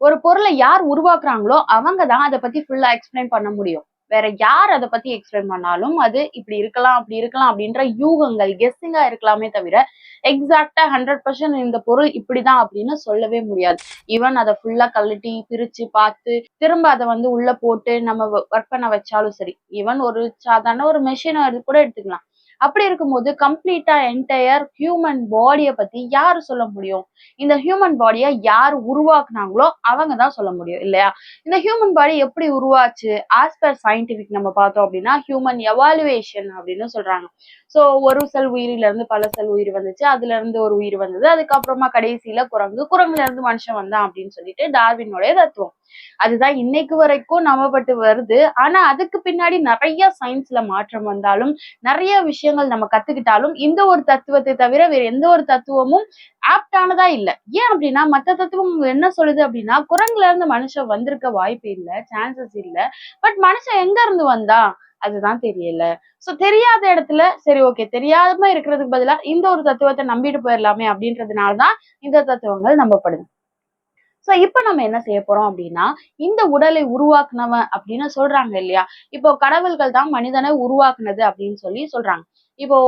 ஒரு பொருளை யார் உருவாக்குறாங்களோ அவங்க தான் அதை பத்தி ஃபுல்லா எக்ஸ்பிளைன் பண்ண முடியும். வேற யார் அதை பத்தி எக்ஸ்பிளைன் பண்ணாலும் அது இப்படி இருக்கலாம் அப்படி இருக்கலாம் அப்படின்ற யூகங்கள் கெஸ்ஸிங்கா இருக்கலாமே தவிர எக்ஸாக்டா ஹண்ட்ரட் பர்சன்ட் இந்த பொருள் இப்படிதான் அப்படின்னு சொல்லவே முடியாது. ஈவன் அதை ஃபுல்லா கழட்டி பிரிச்சு பார்த்து திரும்ப அதை வந்து உள்ள போட்டு நம்ம ஒர்க் பண்ண வச்சாலும் சரி. ஈவன் ஒரு சாதாரண ஒரு மெஷினை கூட எடுத்துக்கலாம். அப்படி இருக்கும்போது கம்ப்ளீட்டா என்டையர் ஹியூமன் பாடியை பத்தி யார் சொல்ல முடியும்? இந்த ஹியூமன் பாடியை யார் உருவாக்குனாங்களோ அவங்க தான் சொல்ல முடியும் இல்லையா? இந்த ஹியூமன் பாடி எப்படி உருவாச்சு? ஆஸ் பர் சயின்டிபிக் நம்ம பார்த்தோம் அப்படின்னா ஹியூமன் எவாலுவேஷன் அப்படின்னு சொல்றாங்க. ஸோ ஒரு செல் உயிரில இருந்து பல செல் உயிர் வந்துச்சு அதுல இருந்து ஒரு உயிர் வந்தது அதுக்கப்புறமா கடைசியில குரங்கு குரங்குல இருந்து மனுஷன் வந்தான் அப்படின்னு சொல்லிட்டு டார்வினுடைய தத்துவம். அதுதான் இன்னைக்கு வரைக்கும் நம்பப்பட்டு வருது. ஆனா அதுக்கு பின்னாடி நிறைய சயின்ஸ்ல மாற்றம் வந்தாலும் நிறைய விஷயங்கள் நம்ம கத்துக்கிட்டாலும் இந்த ஒரு தத்துவத்தை தவிர வேற எந்த ஒரு தத்துவமும் ஆப்டானதா இல்ல. ஏன் அப்படின்னா மத்த தத்துவம் என்ன சொல்லுது அப்படின்னா குரங்குல இருந்து மனுஷன் வந்திருக்க வாய்ப்பு இல்ல சான்சஸ் இல்ல. பட் மனுஷன் எங்க இருந்து வந்தா அதுதான் தெரியல. சோ தெரியாத இடத்துல சரி ஓகே தெரியாம இருக்கிறதுக்கு பதிலா இந்த ஒரு தத்துவத்தை நம்பிட்டு போயிடலாமே அப்படின்றதுனாலதான் இந்த தத்துவங்கள் நம்பப்படுது. ஸோ இப்போ நம்ம என்ன செய்ய போறோம் அப்படின்னா இந்த உடலை உருவாக்குனவன் அப்படின்னு சொல்றாங்க இல்லையா? இப்போ கடவுள்கள் தான் மனிதனை உருவாக்குனது அப்படின்னு சொல்லி சொல்றாங்க. இப்போ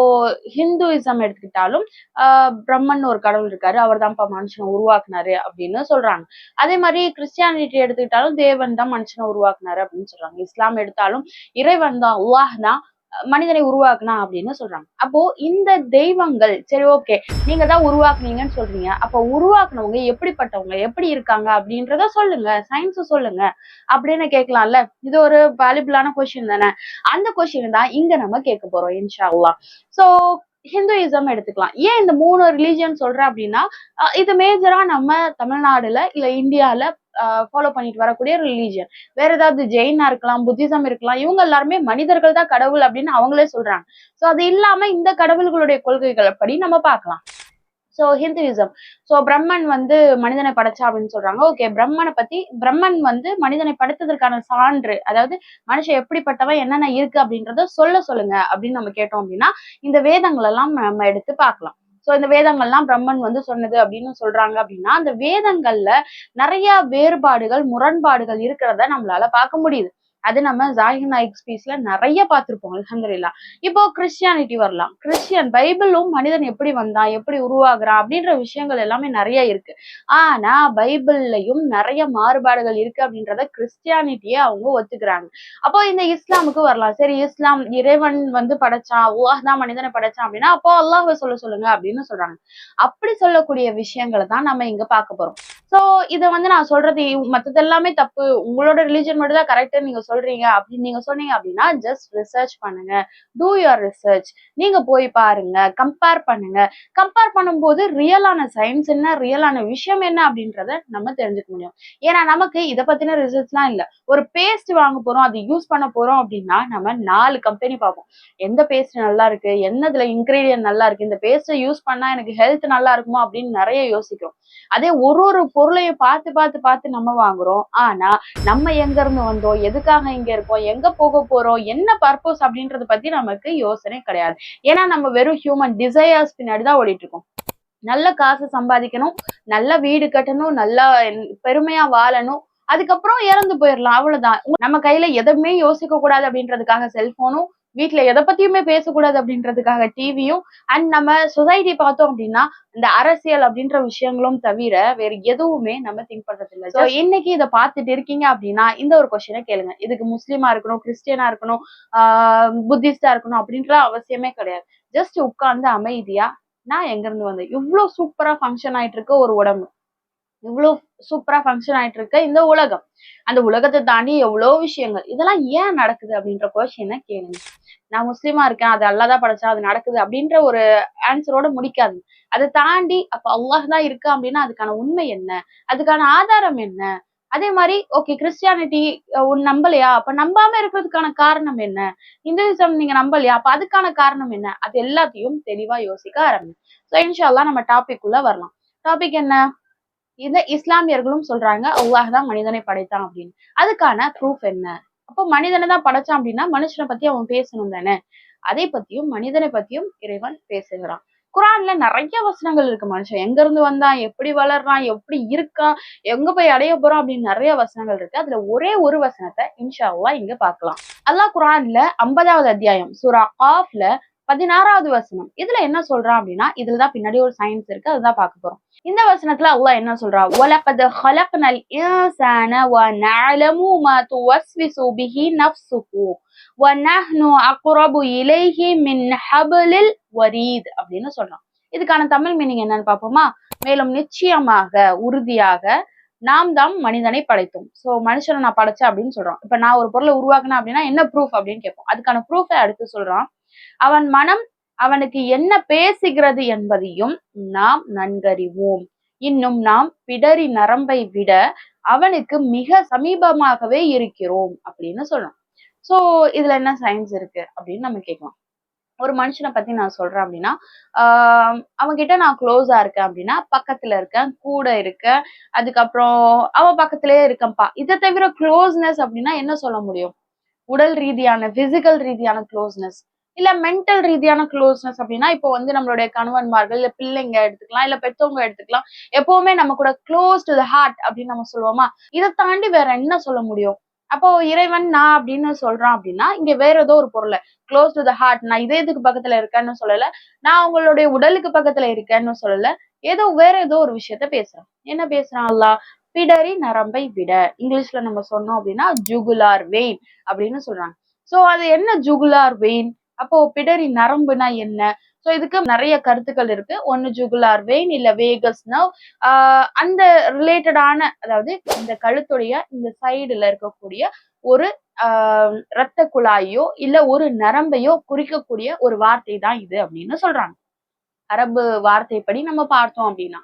ஹிந்துவிசம் எடுத்துக்கிட்டாலும் ஆஹ் பிரம்மன் ஒரு கடவுள் இருக்காரு அவர் தான்ப்பா மனுஷனை உருவாக்குனாரு அப்படின்னு சொல்றாங்க. அதே மாதிரி கிறிஸ்டியானிட்டி எடுத்துக்கிட்டாலும் தேவன் தான் மனுஷனை உருவாக்குனாரு அப்படின்னு சொல்றாங்க. இஸ்லாம் எடுத்தாலும் இறைவன் தான் அல்லாஹ் தான் மனிதனை உருவாக்குனா அப்படின்னு சொல்றாங்க. அப்போ இந்த தெய்வங்கள் சரி ஓகே நீங்க தான் உருவாக்குனீங்கன்னு சொல்றீங்க. அப்போ உருவாக்குனவங்க எப்படிப்பட்டவங்க எப்படி இருக்காங்க அப்படின்றத சொல்லுங்க சயின்ஸ் சொல்லுங்க அப்படின்னு கேட்கலாம்ல. இது ஒரு வேலிபிளான கொஸ்டின் தானே? அந்த கொஸ்டின் தான் இங்க நம்ம கேட்க போறோம் இன்ஷா அல்லா ஸோ ஹிந்துயிசம் எடுத்துக்கலாம். ஏன் இந்த மூணு ரிலீஜியன் சொல்றேன் அப்படின்னா இது மேஜரா நம்ம தமிழ்நாடுல இல்ல இந்தியால ஃபாலோ பண்ணிட்டு வரக்கூடிய ரிலீஜியன் வேற ஏதாவது ஜெயினா இருக்கலாம் புத்திசம் இருக்கலாம் இவங்க எல்லாருமே மனிதர்கள் தான் கடவுள் அப்படின்னு அவங்களே சொல்றாங்க. சோ அது இல்லாம இந்த கடவுள்களுடைய கொள்கைகள் படி நம்ம பார்க்கலாம். சோ ஹிந்துவிசம் சோ பிரம்மன் வந்து மனிதனை படைச்சா அப்படின்னு சொல்றாங்க. ஓகே பிரம்மனை பத்தி பிரம்மன் வந்து மனிதனை படைத்ததற்கான சான்று அதாவது மனுஷன் எப்படிப்பட்டவன் என்னென்ன இருக்கு அப்படின்றத சொல்ல சொல்லுங்க அப்படின்னு நம்ம கேட்டோம் அப்படின்னா இந்த வேதங்கள் எல்லாம் நம்ம எடுத்து பார்க்கலாம். சோ இந்த வேதங்கள்லாம் பிரம்மன் வந்து சொன்னது அப்படின்னு சொல்றாங்க அப்படின்னா அந்த வேதங்கள்ல நிறைய வேறுபாடுகள் முரண்பாடுகள் இருக்கிறத நம்மளால பார்க்க முடியுது. அது நம்ம ஜாகிர் நாயக் ஸ்பீஸ்ல நிறைய பார்த்திருப்போம் அலமதுல்லா இப்போ கிறிஸ்டியானிட்டி வரலாம். கிறிஸ்டியன் பைபிளும் மனிதன் எப்படி வந்தான் எப்படி உருவாகுறான் அப்படின்ற விஷயங்கள் எல்லாமே நிறைய இருக்கு. ஆனா பைபிள்லயும் நிறைய மாறுபாடுகள் இருக்கு அப்படின்றத கிறிஸ்டியானிட்டியே அவங்க ஒத்துக்கிறாங்க. அப்போ இந்த இஸ்லாமுக்கு வரலாம். சரி இஸ்லாம் இறைவன் வந்து படைச்சான் அல்லாஹ் தான் மனிதனை படைச்சான் அப்படின்னா அப்போ அல்லாஹ் சொல்ல சொல்லுங்க அப்படின்னு சொல்றாங்க. அப்படி சொல்லக்கூடிய விஷயங்களை தான் நம்ம இங்க பார்க்க போறோம். சோ இதை வந்து நான் சொல்றது மத்தது எல்லாமே தப்பு. உங்களோட ரிலீஜன் மட்டும் தான் கரெக்ட் நீங்க சொல்றீங்க. அப்படின்னு நீங்க சொன்னீங்க அப்படின்னா ஜஸ்ட் ரிசர்ச் பண்ணுங்க. டூ யுவர் ரிசர்ச் நீங்க போய் பாருங்க. கம்பேர் பண்ணுங்க. கம்பேர் பண்ணும்போது ரியலான சயின்ஸ் என்ன ரியலான விஷயம் என்ன அப்படின்றத நம்ம தெரிஞ்சுக்க முடியும். ஏன்னா நமக்கு இதை பத்தின ரிசர்ச்லாம் இல்ல. ஒரு பேஸ்ட் வாங்க போறோம் அது யூஸ் பண்ண போறோம் அப்படின்னா நம்ம நாலு கம்பெனி பார்ப்போம். எந்த பேஸ்ட் நல்லா இருக்கு? என்னதுல இன்கிரீடியன்ட் நல்லா இருக்கு? இந்த பேஸ்ட்டை யூஸ் பண்ணா எனக்கு ஹெல்த் நல்லா இருக்குமா அப்படின்னு நிறைய யோசிக்கிறோம். அதே ஒரு ஒரு பொருளையும் பார்த்து பார்த்து பார்த்து நம்ம வாங்குறோம். ஆனா நம்ம எங்க இருந்து வந்தோம்? எதுக்காக இங்க இருக்கோம்? எங்க போக போறோம்? என்ன பர்பஸ் அப்படின்றத பத்தி நமக்கு யோசனை கிடையாது. ஏன்னா நம்ம வெறும் ஹியூமன் டிசையர்ஸ் பின்னாடி தான் ஓடிட்டு இருக்கோம் நல்ல காசு சம்பாதிக்கணும் நல்ல வீடு கட்டணும் நல்லா பெருமையா வாழணும். அதுக்கப்புறம் இறந்து போயிடலாம். அவ்வளவுதான். நம்ம கையில எதுவுமே யோசிக்க கூடாது அப்படின்றதுக்காக செல்போனும் வீட்டுல எதை பத்தியுமே பேசக்கூடாது அப்படின்றதுக்காக டிவியும் அண்ட் நம்ம சொசைட்டி பார்த்தோம் அப்படின்னா இந்த அரசியல் அப்படின்ற விஷயங்களும் தவிர வேற எதுவுமே நம்ம திங்க் பண்றது இல்லை ஸோ இன்னைக்கு இதை பார்த்துட்டு இருக்கீங்க அப்படின்னா இந்த ஒரு கொஸ்டினை கேளுங்க. இதுக்கு முஸ்லீமா இருக்கணும் கிறிஸ்டியனா இருக்கணும் ஆஹ் புத்திஸ்டா இருக்கணும் அப்படின்ற அவசியமே கிடையாது. ஜஸ்ட் உட்கார்ந்து அமைதியா நான் எங்க இருந்து வந்தேன் இவ்வளவு சூப்பரா ஃபங்க்ஷன் ஆயிட்டு இருக்க ஒரு உடம்பு. இவ்வளவு சூப்பரா ஃபங்க்ஷன் ஆயிட்டு இருக்க இந்த உலகம். அந்த உலகத்தை தாண்டி எவ்வளவு விஷயங்கள். இதெல்லாம் ஏன் நடக்குது அப்படின்ற கொஸ்டினை கேளுங்க. நான் முஸ்லீமா இருக்கேன் அது அல்லாதான் படைச்சா அது நடக்குது அப்படின்ற ஒரு ஆன்சரோட முடிக்காது. அதை தாண்டி அப்ப அல்லாஹ் தான் இருக்கா அப்படின்னா அதுக்கான உண்மை என்ன? அதுக்கான ஆதாரம் என்ன? அதே மாதிரி ஓகே கிறிஸ்டியானிட்டி உன் நம்பலையா? அப்ப நம்பாம இருக்கிறதுக்கான காரணம் என்ன? இந்துவிசம் நீங்க நம்பலையா? அப்ப அதுக்கான காரணம் என்ன? அது எல்லாத்தையும் தெளிவா யோசிக்க ஆரம்பிச்சு ஸோ இன்ஷால்லா நம்ம டாபிக் உள்ள வரலாம். டாபிக் என்ன? இந்த இஸ்லாமியர்களும் சொல்றாங்க அல்லாஹ் தான் மனிதனை படைத்தான் அப்படின்னு. அதுக்கான ப்ரூஃப் என்ன? அப்போ மனிதனை தான் படைச்சான் அப்படின்னா மனுஷனை பத்தி அவன் பேசணும் தானே? அதை பத்தியும் மனிதனை பத்தியும் இறைவன் பேசுகிறான். குரான்ல நிறைய வசனங்கள் இருக்கு மனுஷன். எங்க இருந்து வந்தான்? எப்படி வளர்றான்? எப்படி இருக்கான்? எங்க போய் அடைய போறான்? அப்படின்னு நிறைய வசனங்கள் இருக்கு. அதுல ஒரே ஒரு வசனத்தை இன்ஷா அல்லாஹ் இங்க பார்க்கலாம். அல்லாஹ் குரான்ல ஐம்பதாவது அத்தியாயம் சூரா ஆஃப்ல பதினாறாவது வசனம். இதுல என்ன சொல்றான் அப்படின்னா இதுலதான் பின்னாடி ஒரு சயின்ஸ் இருக்கு அதுதான் பார்க்க போறோம். இந்த வசனத்துல அல்லாஹ் என்ன சொல்றா? ஒலப்பது ஹலக்னல் இன்சான வ நலமு ம து துவஸ்விசு பிஹி நஃப்சுஹு வ நஹ்னு அக்ரபு இலைஹி மின் ஹபலில் வரீத் அப்படின்னு சொல்றான். இதுக்கான தமிழ் மீனிங் என்னன்னு பார்ப்போமா? மேலும் நிச்சயமாக உறுதியாக நாம் தான் மனிதனை படைத்தோம். சோ மனுஷனை நான் படைச்சேன் அப்படின்னு சொல்றான். இப்ப நான் ஒரு பொருளை உருவாக்குனேன் அப்படின்னா என்ன ப்ரூஃப் அப்படின்னு கேட்போம். அதுக்கான ப்ரூஃபை அடுத்து சொல்றான். அவன் மனம் அவனுக்கு என்ன பேசுகிறது என்பதையும் நாம் நன்கறிவோம். இன்னும் நாம் பிடரி நரம்பை விட அவனுக்கு மிக சமீபமாகவே இருக்கிறோம் அப்படின்னு சொல்லணும். சோ இதுல என்ன சயின்ஸ் இருக்கு அப்படின்னு நம்ம கேட்கலாம். ஒரு மனுஷனை பத்தி நான் சொல்றேன் அப்படின்னா ஆஹ் அவன்கிட்ட நான் க்ளோஸா இருக்கேன் அப்படின்னா பக்கத்துல இருக்கேன் கூட இருக்கேன் அதுக்கப்புறம் அவன் பக்கத்திலேயே இருக்கேன்ப்பா. இதை தவிர க்ளோஸ்னஸ் அப்படின்னா என்ன சொல்ல முடியும்? உடல் ரீதியான பிசிக்கல் ரீதியான க்ளோஸ்னஸ் இல்ல மென்டல் ரீதியான க்ளோஸ்னஸ் அப்படின்னா இப்போ வந்து நம்மளுடைய கணவன்மார்கள் இல்ல பிள்ளைங்க எடுத்துக்கலாம் இல்ல பெற்றவங்க எடுத்துக்கலாம் எப்பவுமே நம்ம கூட க்ளோஸ் டு த ஹார்ட் அப்படின்னு நம்ம சொல்லுவோமா? இதை தாண்டி வேற என்ன சொல்ல முடியும்? அப்போ இறைவன் நான் அப்படின்னு சொல்றான் அப்படின்னா இங்க வேற ஏதோ ஒரு பொருளை க்ளோஸ் டு த ஹார்ட் நான் இதயத்துக்கு பக்கத்துல இருக்கேன்னு சொல்லல நான் உங்களுடைய உடலுக்கு பக்கத்துல இருக்கேன்னு சொல்லல ஏதோ வேற ஏதோ ஒரு விஷயத்த பேசுறான். என்ன பேசுறான் அல்லாஹ்? பிடரி நரம்பை விட இங்கிலீஷ்ல நம்ம சொன்னோம் அப்படின்னா ஜுகுலார் வெயின் அப்படின்னு சொல்றாங்க. சோ அது என்ன ஜுகுலார் வெயின் அப்போ பிடரி நரம்புனா என்ன? சோ இதுக்கு நிறைய கருத்துக்கள் இருக்கு. ஒன்னு ஜுகுலார் வெயின் இல்ல வேகஸ் நவ் அந்த ரிலேட்டடான அதாவது இந்த கழுத்துடைய இந்த சைடுல இருக்கக்கூடிய ஒரு ஆஹ் இரத்த குழாயோ இல்ல ஒரு நரம்பையோ குறிக்கக்கூடிய ஒரு வார்த்தை தான் இது அப்படின்னு சொல்றாங்க. அரபு வார்த்தைப்படி நம்ம பார்த்தோம் அப்படின்னா.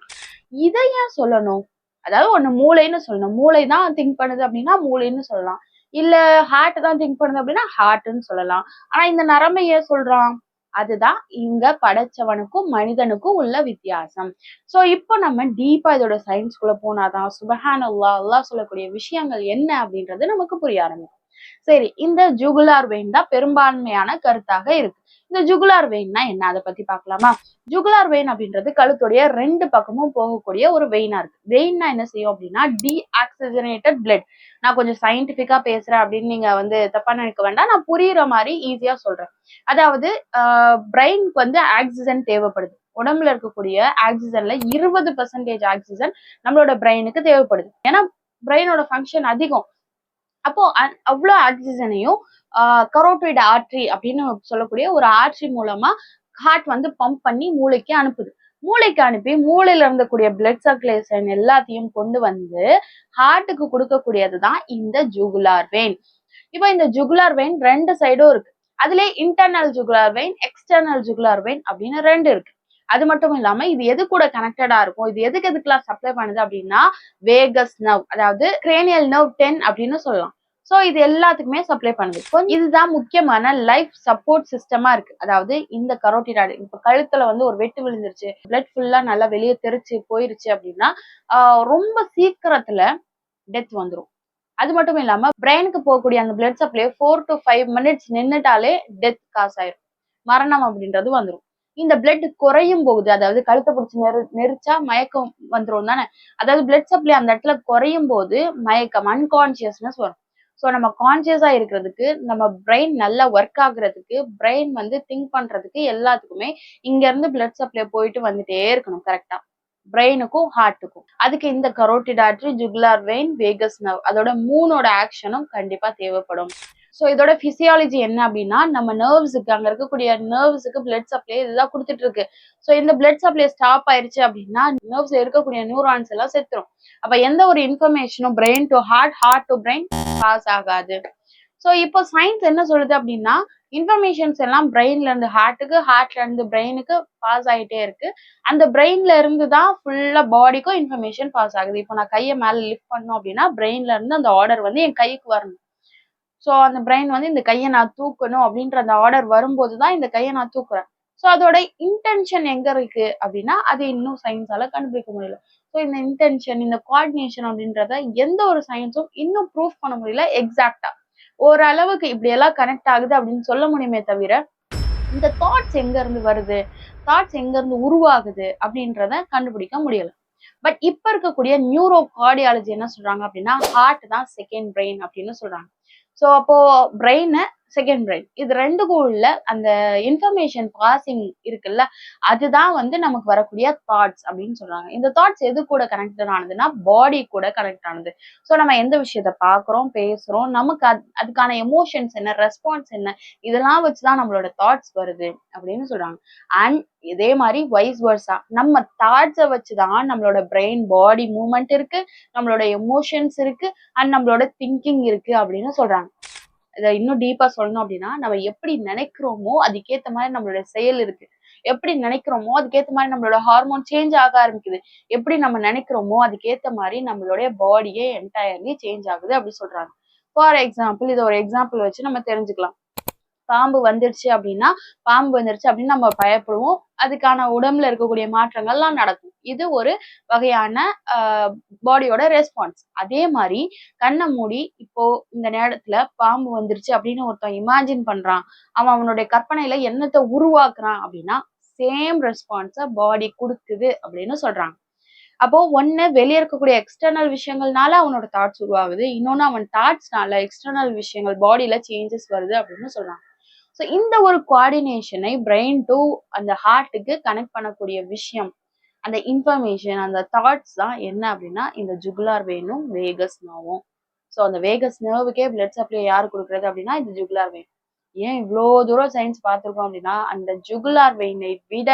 இதை ஏன் சொல்லணும்? அதாவது ஒன்று மூளைன்னு சொல்லணும். மூளை தான் திங்க் பண்ணுது அப்படின்னா மூளைன்னு சொல்லலாம். இல்ல ஹார்ட் தான் திங்க் பண்ணுது அப்படின்னா ஹார்ட்னு சொல்லலாம். ஆனா இந்த நரம்பை ஏன் சொல்றான்? அதுதான் இங்க படைச்சவனுக்கும் மனிதனுக்கும் உள்ள வித்தியாசம். சோ இப்போ நம்ம டீப்பா இதோட சயின்ஸ்குள்ள போனாதான் சுபஹான் அல்லா அல்லாஹ் சொல்லக்கூடிய விஷயங்கள் என்ன அப்படின்றது நமக்கு புரிய ஆரம்பிக்கும். சரி இந்த ஜுகுலார் வெயின் தான் பெரும்பான்மையான கருத்தாக இருக்கு. இந்த ஜுகுலார் வெயின்னா என்ன? அதை பத்தி பார்க்கலாமா? ஜுகுலார் வெயின் அப்படின்றது கழுத்துடைய ரெண்டு பக்கமும் போகக்கூடிய ஒரு வெயினா இருக்கு. வெயின்னா என்ன செய்யும் அப்படின்னா டி ஆக்சிஜனேட்டட் பிளட் நான் கொஞ்சம் சயின்டிபிக்கா பேசுறேன் அப்படின்னு நீங்க வந்து தப்பா நினைக்க வேண்டாம். நான் புரியுற மாதிரி ஈஸியா சொல்றேன். அதாவது பிரெயினுக்கு வந்து ஆக்சிஜன் தேவைப்படுது. உடம்புல இருக்கக்கூடிய ஆக்சிஜன்ல இருபது பர்சன்டேஜ் ஆக்சிஜன் நம்மளோட பிரெயினுக்கு தேவைப்படுது. ஏன்னா பிரெயினோட ஃபங்க்ஷன் அதிகம். அப்போ அவ்வளோ ஆக்சிஜனையும் கரோட்டிட் ஆர்ட்ரி அப்படின்னு சொல்லக்கூடிய ஒரு ஆர்ட்ரி மூலமா ஹார்ட் வந்து பம்ப் பண்ணி மூளைக்கு அனுப்புது. மூளைக்கு அனுப்பி மூளையில இருந்தக்கூடிய பிளட் சர்க்குலேஷன் எல்லாத்தையும் கொண்டு வந்து ஹார்ட்டுக்கு கொடுக்கக்கூடியது தான் இந்த ஜுகுலார் வெயின் இப்போ இந்த ஜுகுலார் வெயின் ரெண்டு சைடும் இருக்கு. அதுல internal jugular vein external jugular vein அப்படின்னு ரெண்டு இருக்கு. அது மட்டும் இல்லாம இது எது கூட கனெக்டடா இருக்கும்? இது எதுக்கு எதுக்கெல்லாம் சப்ளை பண்ணுது அப்படின்னா வேகஸ் நர்வ் அதாவது கிரேனியல் நர்வ் டென் அப்படின்னு சொல்லலாம். சோ இது எல்லாத்துக்குமே சப்ளை பண்ணுது. இதுதான் முக்கியமான லைஃப் சப்போர்ட் சிஸ்டமா இருக்கு. அதாவது இந்த கரோட்டிடாடு இப்ப கழுத்துல வந்து ஒரு வெட்டு விழுந்துருச்சு பிளட் ஃபுல்லா நல்லா வெளியே தெரிச்சு போயிருச்சு அப்படின்னா ரொம்ப சீக்கிரத்துல டெத் வந்துடும் அது மட்டும் இல்லாம பிரெயினுக்கு போகக்கூடிய அந்த blood supply four to five minutes நின்றுட்டாலே death cos ஆயிரும். மரணம் அப்படின்றது வந்துடும் இந்த பிளட் குறையும் போகுது. அதாவது கழுத்தை பிடிச்சி நெரு நெரிச்சா மயக்கம் வந்துடும் தானே? அதாவது பிளட் சப்ளை அந்த இடத்துல குறையும் போது மயக்கம் அன்கான்சியஸ்னஸ் வரும். ஸோ நம்ம கான்சியஸா இருக்கிறதுக்கு நம்ம பிரெயின் நல்லா ஒர்க் ஆகுறதுக்கு பிரெயின் வந்து திங்க் பண்றதுக்கு எல்லாத்துக்குமே இங்க இருந்து பிளட் சப்ளை போயிட்டு வந்துட்டே இருக்கணும் கரெக்டா பிரெயினுக்கும் ஹார்ட்டுக்கும் அதுக்கு இந்த carotid artery jugular vein vagus nerve அதோட மூணோட ஆக்ஷனும் கண்டிப்பா தேவைப்படும். ஸோ இதோட பிசியாலஜி என்ன அப்படின்னா நம்ம நர்வ்ஸுக்கு அங்கே இருக்கக்கூடிய நர்வ்ஸுக்கு பிளட் சப்ளை இதெல்லாம் கொடுத்துட்டு இருக்கு ஸோ இந்த பிளட் சப்ளை ஸ்டாப் ஆயிருச்சு அப்படின்னா நர்வ்ஸ் இருக்கக்கூடிய நியூரான்ஸ் எல்லாம் செத்துரும். அப்ப எந்த ஒரு இன்ஃபர்மேஷனும் brain to heart heart to brain pass ஆகாது. ஸோ இப்போ சயின்ஸ் என்ன சொல்லுது அப்படின்னா இன்ஃபர்மேஷன்ஸ் எல்லாம் பிரெயின்ல இருந்து ஹார்ட்டுக்கு ஹார்ட்ல இருந்து பிரெயினுக்கு பாஸ் ஆகிட்டே இருக்கு. அந்த பிரெயின்ல இருந்து தான் ஃபுல்லா பாடிக்கும் இன்ஃபர்மேஷன் பாஸ் ஆகுது. இப்போ நான் கையை மேலே லிஃப்ட் பண்ணோம் அப்படின்னா பிரெயின்ல இருந்து அந்த ஆர்டர் வந்து என் கைக்கு வரணும். ஸோ அந்த பிரெயின் வந்து இந்த கையை நான் தூக்கணும் அப்படின்ற அந்த ஆர்டர் வரும்போது தான் இந்த கையை நான் தூக்குறேன். ஸோ அதோட இன்டென்ஷன் எங்க இருக்கு அப்படின்னா அது இன்னும் சயின்ஸால கண்டுபிடிக்க முடியல. ஸோ இந்த இன்டென்ஷன் இந்த கோஆர்டினேஷன் அப்படின்றத எந்த ஒரு சயின்ஸும் இன்னும் ப்ரூஃப் பண்ண முடியல எக்ஸாக்டா ஓரளவுக்கு இப்படி எல்லாம் கனெக்ட் ஆகுது அப்படின்னு சொல்ல முடியுமே தவிர இந்த தாட்ஸ் எங்க இருந்து வருது தாட்ஸ் எங்க இருந்து உருவாகுது அப்படின்றத கண்டுபிடிக்க முடியல. பட் இப்ப இருக்கக்கூடிய நியூரோ கார்டியாலஜி என்ன சொல்றாங்க அப்படின்னா ஹார்ட் தான் செகண்ட் பிரெயின் அப்படின்னு சொல்றாங்க. ஸோ அப்போ பிரெயினை செகண்ட் பிரெயின் இது ரெண்டுக்கும் உள்ள அந்த இன்ஃபர்மேஷன் பாசிங் இருக்குல்ல அதுதான் வந்து நமக்கு வரக்கூடிய தாட்ஸ் அப்படின்னு சொல்றாங்க. இந்த தாட்ஸ் எது கூட கனெக்டட் ஆனதுன்னா பாடி கூட கனெக்ட் ஆனது. ஸோ நம்ம எந்த விஷயத்த பார்க்குறோம் பேசுறோம் நமக்கு அது அதுக்கான எமோஷன்ஸ் என்ன ரெஸ்பான்ஸ் என்ன இதெல்லாம் வச்சுதான் நம்மளோட தாட்ஸ் வருது அப்படின்னு சொல்றாங்க. அண்ட் இதே மாதிரி வைஸ் வர்ஸா நம்ம தாட்ஸை வச்சுதான் நம்மளோட பிரெயின் பாடி மூவ்மெண்ட் இருக்கு நம்மளோட எமோஷன்ஸ் இருக்கு அண்ட் நம்மளோட திங்கிங் இருக்கு அப்படின்னு சொல்றாங்க. இதை இன்னும் டீப்பா சொல்லணும் அப்படின்னா நம்ம எப்படி நினைக்கிறோமோ அதுக்கேற்ற மாதிரி நம்மளோட செயல் இருக்கு. எப்படி நினைக்கிறோமோ அதுக்கேற்ற மாதிரி நம்மளோட ஹார்மோன் சேஞ்ச் ஆக ஆரம்பிக்குது. எப்படி நம்ம நினைக்கிறோமோ அதுக்கேற்ற மாதிரி நம்மளுடைய பாடியே என்டையர்லி சேஞ்ச் ஆகுது அப்படி சொல்றாங்க. ஃபார் எக்ஸாம்பிள் இதை ஒரு எக்ஸாம்பிள் வச்சு நம்ம தெரிஞ்சுக்கலாம். பாம்பு வந்துடுச்சு அப்படின்னா பாம்பு வந்துருச்சு அப்படின்னு நம்ம பயப்படுவோம். அதுக்கான உடம்புல இருக்கக்கூடிய மாற்றங்கள்லாம் நடக்கும். இது ஒரு வகையான பாடியோட ரெஸ்பான்ஸ் அதே மாதிரி கண்ணை மூடி இப்போ இந்த நேரத்துல பாம்பு வந்துருச்சு அப்படின்னு ஒருத்தன் இமேஜின் பண்றான். அவன் அவனுடைய கற்பனையில என்னத்தை உருவாக்குறான் அப்படின்னா சேம் ரெஸ்பான்ஸை பாடி கொடுக்குது அப்படின்னு சொல்றாங்க. அப்போ ஒன்று வெளியே இருக்கக்கூடிய எக்ஸ்டர்னல் விஷயங்கள்னால அவனோட தாட்ஸ் உருவாகுது. இன்னொன்னு அவன் தாட்ஸ்னால எக்ஸ்டர்னல் விஷயங்கள் பாடியில சேஞ்சஸ் வருது அப்படின்னு சொல்றாங்க. ஸோ இந்த ஒரு கோஆர்டினேஷனை பிரெயின் டு அந்த ஹார்ட்டுக்கு கனெக்ட் பண்ணக்கூடிய விஷயம் அந்த இன்ஃபர்மேஷன் அந்த தாட்ஸ் தான் என்ன அப்படின்னா இந்த ஜுகுலார் வெயினும் வேகஸ் நோவும் ஸோ அந்த வேகஸ் நர்வுக்கே பிளட் சப்ளை யார் கொடுக்குறது அப்படின்னா இந்த ஜுகுலார் வெயின் ஏன் இவ்வளோ தூரம் சயின்ஸ் பார்த்துருக்கோம் அப்படின்னா அந்த ஜுகுலார் வெயினை விட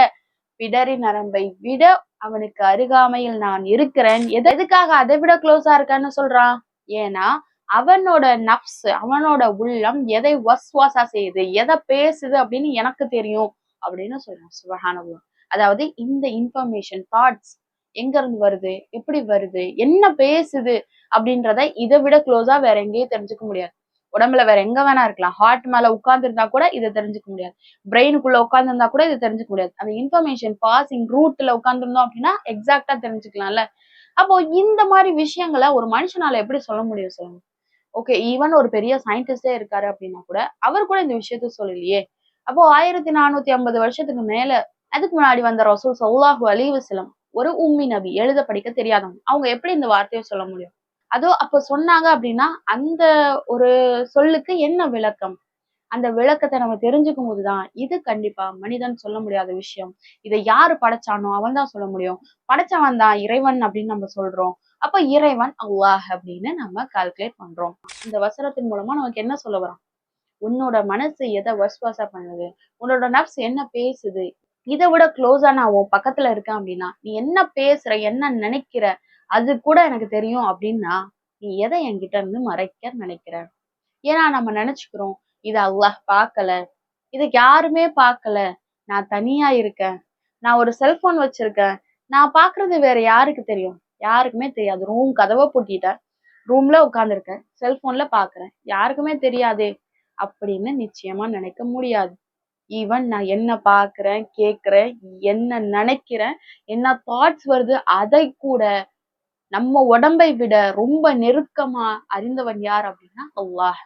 பிடரி நரம்பை விட அவனுக்கு அருகாமையில் நான் இருக்கிறேன். எதுக்காக அதை விட க்ளோஸா இருக்கான்னு சொல்றான்? ஏன்னா அவனோட நப்ஸ் அவனோட உள்ளம் எதை வஸ்வாசா செய்யுது எதை பேசுது அப்படின்னு எனக்கு தெரியும் அப்படின்னு சொல்றான் சுபஹானவா அதாவது இந்த இன்ஃபர்மேஷன் தாட்ஸ் எங்க இருந்து வருது எப்படி வருது என்ன பேசுது அப்படின்றத இதை விட க்ளோஸா வேற எங்கேயும் தெரிஞ்சுக்க முடியாது. உடம்புல வேற எங்க வேணா இருக்கலாம். ஹார்ட் மேல உட்கார்ந்து இருந்தா கூட இதை தெரிஞ்சுக்க முடியாது. பிரெயினுக்குள்ள உட்கார்ந்து இருந்தா கூட இதை தெரிஞ்சுக்க முடியாது. அந்த இன்ஃபர்மேஷன் பாசிங் ரூட்ல உட்கார்ந்துருந்தோம் அப்படின்னா எக்ஸாக்டா தெரிஞ்சுக்கலாம்ல. அப்போ இந்த மாதிரி விஷயங்களை ஒரு மனுஷனால எப்படி சொல்ல முடியும் சொல்லுங்க? ஓகே ஈவன் ஒரு பெரிய சயின்டிஸ்டே இருக்காரு அப்படின்னா கூட அவர் கூட இந்த விஷயத்த சொல்லலையே. அப்போ ஆயிரத்தி நானூத்தி ஐம்பது வருஷத்துக்கு மேல அதுக்கு முன்னாடி வந்த ரசூல் சௌலாஹு அலி வசலம் ஒரு உம்மி நபி எழுத படிக்க தெரியாதவங்க. அவங்க எப்படி இந்த வார்த்தையை சொல்ல முடியும்? அதோ அப்ப சொன்னாங்க அப்படின்னா அந்த ஒரு சொல்லுக்கு என்ன விளக்கம்? அந்த விளக்கத்தை நம்ம தெரிஞ்சுக்கும் போதுதான் இது கண்டிப்பா மனிதன் சொல்ல முடியாத விஷயம். இதை யாரு படைச்சானோ அவன் தான் சொல்ல முடியும். படைச்சவன் தான் இறைவன் அப்படின்னு நம்ம சொல்றோம். அப்ப இறைவன் அல்லாஹ் அப்படின்னு நம்ம கால்குலேட் பண்றோம். இந்த வசனத்தின் மூலமா நமக்கு என்ன சொல்ல வரோம் உன்னோட மனசு எதை வஸ்வாசா பண்ணுது? உன்னோட நப்ஸ் என்ன பேசுது? இதை விட க்ளோஸா நான் உன் பக்கத்துல இருக்கேன் அப்படின்னா நீ என்ன பேசுற என்ன நினைக்கிற அது கூட எனக்கு தெரியும் அப்படின்னா நீ எதை என்கிட்ட இருந்து மறைக்க நினைக்கிற? ஏன்னா நம்ம நினைச்சுக்கிறோம் இது அல்லாஹ் பார்க்கல. இதை யாருமே பார்க்கல. நான் தனியா இருக்கேன். நான் ஒரு செல்போன் வச்சிருக்கேன். நான் பாக்குறது வேற யாருக்கு தெரியும்? யாருக்குமே தெரியாது. ரூம் கதவை பூட்டிட்டேன். ரூம்ல உட்காந்துருக்கேன் செல்போன்ல பாக்குறேன். யாருக்குமே தெரியாதே அப்படின்னு நிச்சயமா நினைக்க முடியாது. ஈவன் நான் என்ன பாக்குறேன் கேக்குறேன் என்ன நினைக்கிறேன் என்ன தாட்ஸ் வருது அதை கூட நம்ம உடம்பை விட ரொம்ப நெருக்கமா அறிந்தவன் யார் அப்படின்னா அல்லாஹ்.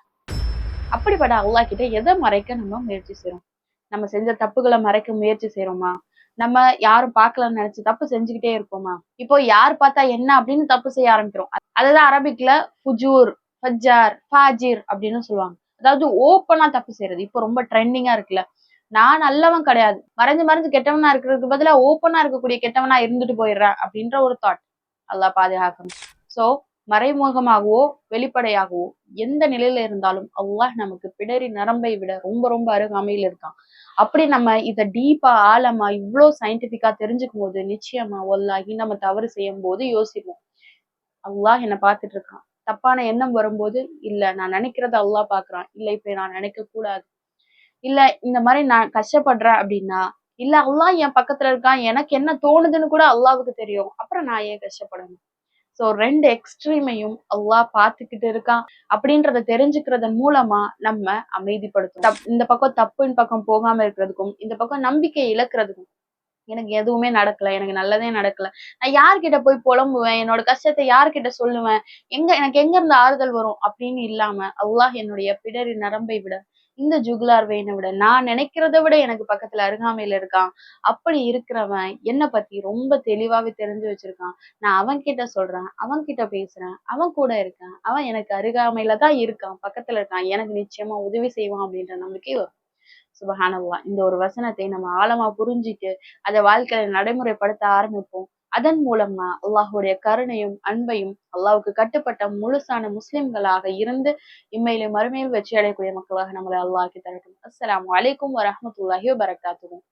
அப்படிப்பட்ட அல்லாஹ் கிட்ட எதை மறைக்க நம்ம முயற்சி செய்யறோம் நம்ம செஞ்ச தப்புகளை மறைக்க முயற்சி செய்யறோமா நம்ம யாரும் பார்க்கலன்னு நினைச்சு தப்பு செஞ்சுக்கிட்டே இருப்போமா? இப்போ யார் பார்த்தா என்ன அப்படின்னு தப்பு செய்ய ஆரம்பிக்கிறோம். அதுதான் அரபிக்ல ஃபுஜூர் ஃபஜ்ஜார் ஃபாஜிர் அப்படின்னு சொல்லுவாங்க. அதாவது ஓப்பனா தப்பு செய்யறது. இப்போ ரொம்ப ட்ரெண்டிங்கா இருக்குல்ல. நான் நல்லவன் கிடையாது. மறைஞ்சு மறைஞ்சு கெட்டவனா இருக்கிறதுக்கு பதிலாக ஓப்பனா இருக்கக்கூடிய கெட்டவனா இருந்துட்டு போயிடுறேன் அப்படின்ற ஒரு தாட் அல்லா பாதுகாக்கணும் ஸோ மறைமுகமாகவோ வெளிப்படையாகவோ எந்த நிலையில இருந்தாலும் அல்லாஹ் நமக்கு பிடரி நரம்பை விட ரொம்ப ரொம்ப அருகாமையில் இருக்கான். அப்படி நம்ம இதை டீப்பா ஆழமா இவ்வளோ சயின்டிபிக்கா தெரிஞ்சுக்கும் போது நிச்சயமா ஒல்லாகி நம்ம தவறு செய்யும் போது யோசிப்போம். அல்லாஹ் என்னை பார்த்துட்டு இருக்கான். தப்பான எண்ணம் வரும்போது இல்ல நான் நினைக்கிறத அல்லாஹ் பாக்குறான் இல்ல இப்ப நான் நினைக்க கூடாது இல்ல இந்த மாதிரி நான் கஷ்டப்படுறேன் அப்படின்னா இல்ல அல்லாஹ் என் பக்கத்துல இருக்கான். எனக்கு என்ன தோணுதுன்னு கூட அல்லாவுக்கு தெரியும். அப்புறம் நான் ஏன் கஷ்டப்படணும்? ஸோ ரெண்டு எக்ஸ்ட்ரீமையும் அல்லாஹ் பார்த்துக்கிட்டு இருக்கான். அப்படின்றத தெரிஞ்சுக்கிறதன் மூலமா நம்ம அமைதிப்படுத்தும் இந்த பக்கம் தப்புன்னு பக்கம் போகாம இருக்கிறதுக்கும் இந்த பக்கம் நம்பிக்கை இழக்கிறதுக்கும் எனக்கு எதுவுமே நடக்கல எனக்கு நல்லதே நடக்கல. நான் யார்கிட்ட போய் புலம்புவேன்? என்னோட கஷ்டத்தை யார்கிட்ட சொல்லுவேன்? எங்க எனக்கு எங்க இருந்து ஆறுதல் வரும்? அப்படின்னு இல்லாம அல்லாஹ் என்னுடைய பிடரி நரம்பை விட இந்த ஜுகுலார் வெயினை விட நான் நினைக்கிறத விட எனக்கு பக்கத்துல அருகாமையில இருக்கான். அப்படி இருக்கிறவன் என்னை பத்தி ரொம்ப தெளிவாவே தெரிஞ்சு வச்சிருக்கான். நான் அவன் கிட்ட சொல்றேன் அவன் கிட்ட பேசுறேன் அவன் கூட இருக்கேன் அவன் எனக்கு அருகாமையில தான் இருக்கான் பக்கத்துல இருக்கான் எனக்கு நிச்சயமா உதவி செய்வான் அப்படின்ற நம்பிக்கை வரும். இந்த ஒரு வசனத்தை நம்ம ஆழமா புரிஞ்சுட்டு அதை வாழ்க்கையில நடைமுறைப்படுத்த ஆரம்பிப்போம். அதன் மூலமா அல்லாஹுடைய கருணையும் அன்பையும் அல்லாஹுக்கு கட்டுப்பட்ட முழுசான முஸ்லிம்களாக இருந்து இம்மையிலும் மறுமையில் வெற்றி அடையக்கூடிய மக்களாக நம்மளை அல்லாஹ் தரட்டும். அஸ்லாம் அலைக்கும் வரஹ்மத்துல்லாஹி வபரகாத்துஹு.